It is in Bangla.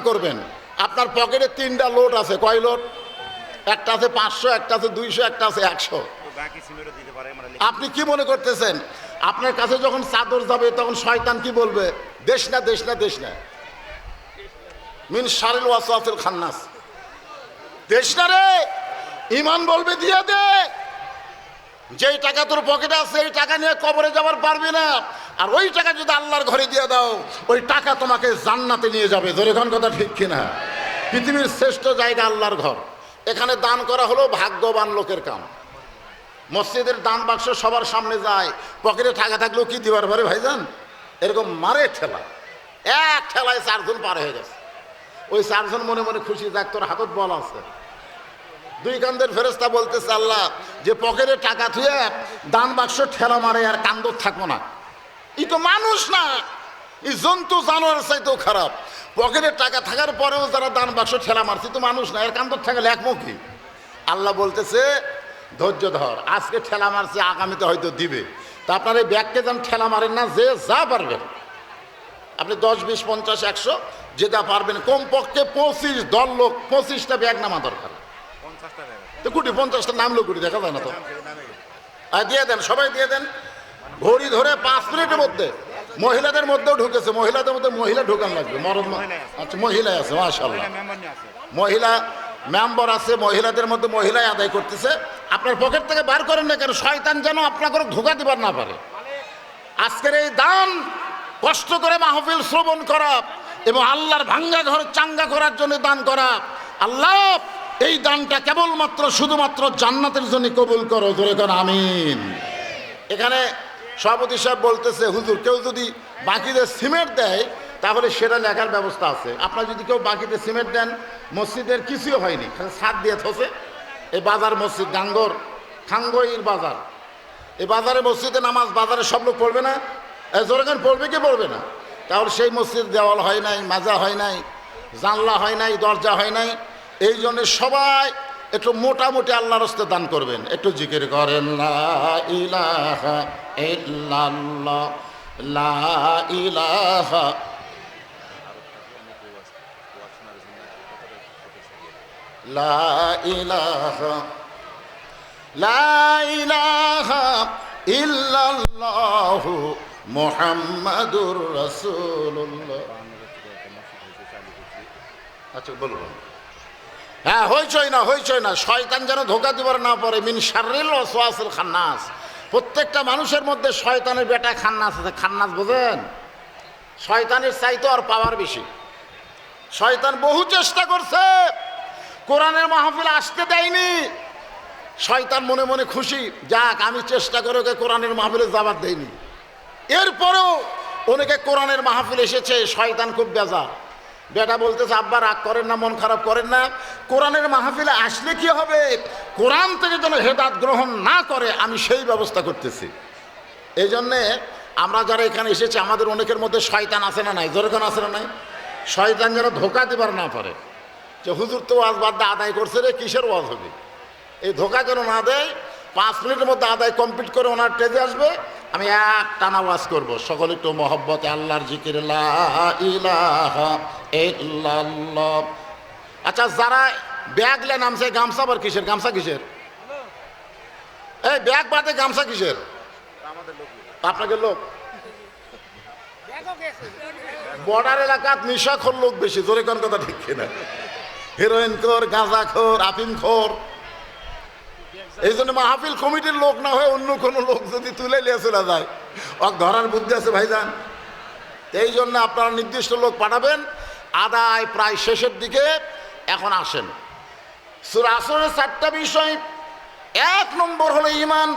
করবেন। আপনার পকেটে তিনটা লোড আছে। কয় লোড একটা আছে পাঁচশো, একটা আছে দুইশো, একটা আছে একশো। আপনি কি মনে করতেছেন? আপনার কাছে যখন চাদর যাবে, তখন শয়তান কি বলবে? দেশ না দেশ না দেশ না। মিন সারিল ওয়াসাফিল খান্নাস। দেশ না রে! ইমান বলবে, দিয়ে দে। যেই টাকা তোর পকেটে আছে, এই টাকা নিয়ে কবরে যাবার পারবি না। আর ওই টাকা যদি আল্লাহর ঘরে দিয়ে দাও, ওই টাকা তোমাকে জান্নাতে নিয়ে যাবে। ধরে কথা ঠিক কিনা? পৃথিবীর শ্রেষ্ঠ জায়গা আল্লাহর ঘর। এখানে দান করা হলো ভাগ্যবান লোকের কাম। মসজিদের দান বাক্স সবার সামনে যায়। পকেটে টাকা থাকলেও কি দিবার পারে ভাইজান? এরকম মারে ঠেলা। এক ঠেলায় চারজন পার হয়ে গেছে। ওই চারজন মনে মনে খুশি, যাক, তোর হাতত বল আছে। দুই কান্দের ফেরেস্তা বলতেছে, আল্লাহ, যে পকেটে টাকা থুয়ে দান বাক্স ঠেলা মারে, আর কান্দর থাকব না। ই তো মানুষ না। এই জন্তু জানোয়ার চাইতেও খারাপ। পকেটে টাকা থাকার পরেও যারা দান বাক্স ঠেলা মারছে তো মানুষ না। এর কান্দর থাকে একমুখী আল্লাহ বলতেছে ধৈর্য ধর। আজকে ঠেলা মারছে আগামীতে হয়তো দিবে। তা আপনার এই ব্যাগকে যেন ঠেলা মারেন না যে যা পারবেন। আপনি দশ বিশ পঞ্চাশ একশো যেটা পারবেন। কমপক্ষে পঁচিশ দল লোক পঁচিশটা ব্যাগ নামা দরকার। তো কুটি পঞ্চাশটা নামলো কুটি দেখা যায় না তো? দিয়ে দেন সবাই দিয়ে দেন। ঘড়ি ধরে পাঁচ মিনিটের মধ্যে। মহিলাদের মধ্যেও ঢুকেছে, মহিলাদের মধ্যে মহিলা ঢুকান লাগবে মরদ। আচ্ছা মহিলা আছে মাশাল্লাহ মহিলা মেম্বার আছে, মহিলাদের মধ্যে মহিলাই আদায় করতেছে। আপনার পকেট থেকে বার করেন না কেন? শয়তান যেন আপনাকে ধোকা দিবার না পারে। আজকের এই দান কষ্ট করে মাহফিল শ্রবণ করা এবং আল্লাহর ভাঙ্গা ঘর চাঙ্গা করার জন্য দান করা। আল্লাহ, এই দানটা কেবলমাত্র, শুধুমাত্র জান্নাতের জন্য কবুল করো। ধরে কর আমিন। এখানে সভাপতি সাহেব বলতেছে, হুজুর, কেউ যদি বাকিদের সিমেন্ট দেয়, তাহলে সেটা লেখার ব্যবস্থা আছে। আপনার যদি কেউ বাকিতে সিমেন্ট দেন, মসজিদের কিছুই হয়নি। ছাদ দিয়ে থসে। এই বাজার মসজিদ গাঙ্গর খাঙ্গইর বাজার। এই বাজারে মসজিদে নামাজ, বাজারে সব লোক পড়বে না? জোরগান পড়বে কি পড়বে না? তাহলে সেই মসজিদ দেওয়াল হয় নাই, মাজা হয় নাই, জানলা হয় নাই, দরজা হয় নাই। এই জন্য সবাই একটু মোটামুটি আল্লাহর হস্তে দান করবেন। একটু জিকির করেন লা ইলাহা ইল্লাল্লাহ লা ইলাহা লা ইলাহা লা ইলাহা ইল্লাল্লাহ মুহাম্মাদুর রাসূলুল্লাহ আচ্ছা বলুন। হ্যাঁ হইচই না হইচই না। শয়তান যেন ধোকা দিবার না পারে। মিন শারিল ওয়াসওয়াসিল খান্নাস। প্রত্যেকটা মানুষের মধ্যে শয়তানের বেটা খান্নাস আছে। খান্নাস বোঝেন? শয়তানের চাইতে আর পাওয়ার বেশি। শয়তান বহু চেষ্টা করছে। কোরআনের মাহফিল আসতে দেয়নি। শয়তান মনে মনে খুশি, যাক, আমি চেষ্টা করে ওকে কোরআনের মাহফিলে যাবার দেয়নি এরপরেও অনেকে কোরআনের মাহফিল এসেছে। শয়তান খুব বেজার। বেটা বলতেছে, আব্বা, রাগ করেন না, মন খারাপ করেন না। কোরআনের মাহফিলে আসলে কি হবে? কোরআন থেকে যেন হেদাত গ্রহণ না করে, আমি সেই ব্যবস্থা করতেছি। এই জন্যে আমরা যারা এখানে এসেছি, আমাদের অনেকের মধ্যে শয়তান আছে না নাই? যেরকম আছে না নাই? শয়তান যেন ধোকা দিবার না পারে। যে হুজুর তো ওয়াজ বাদ দিয়ে আদায় করছে রে, কিসের ওয়াজ হবে? এই ধোকা যেন না দেয়, পাঁচ মিনিটের মধ্যে আদায় কমপ্লিট করে ওনার টেজে আসবে আমি এক ওয়াজ করব। সকলে একটু মহব্বতে, আল্লাহর জিকির আচ্ছা যারা ব্যাগ লে নামছে, গামছা আবার কিসের? গামছা কিসের? এই, ব্যাগ বাদে গামছা কিসের? আপনাকে লোক। বর্ডার এলাকাত নিশাখোর লোক বেশি, জোরে কোন কথা ঠিক কিনা? হিরোইন খোর, গাঁজা খোর, আফিম খোর। এই জন্য মাহফিল কমিটির লোক না হয়ে অন্য কোনো লোক যদি তুলে নিয়ে চলে যায়। অক ধরার বুদ্ধি আছে ভাইজান। এই জন্য আপনারা নির্দিষ্ট লোক পাঠাবেন, আদায় প্রায় শেষের দিকে এখন আসেন। সুর আসরের চারটা বিষয়, এক নম্বর হলো ইমান